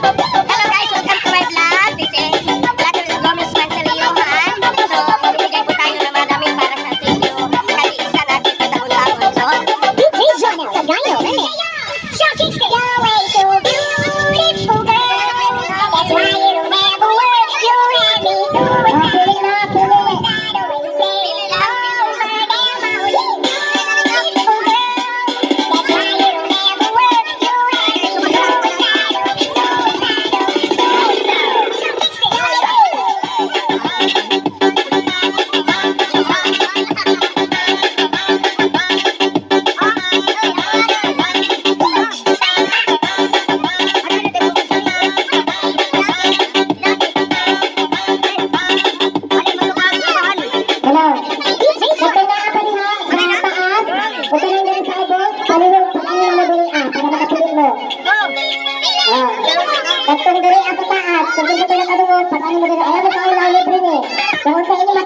Hello guys, welcome to my vlog. This is Vlog Gomez Mansaliyuhan. So, bibigay po tayo ng marami para sa inyo. Kali isa natin sa taon-taon. So, Vision sa gayo. Shocking mo. Ah. Pagtong dali ang taas. Kung gusto ko lang kadungog. Pag-ano mo dali. Alam mo pa ang libre ni. Kung sa inyo na.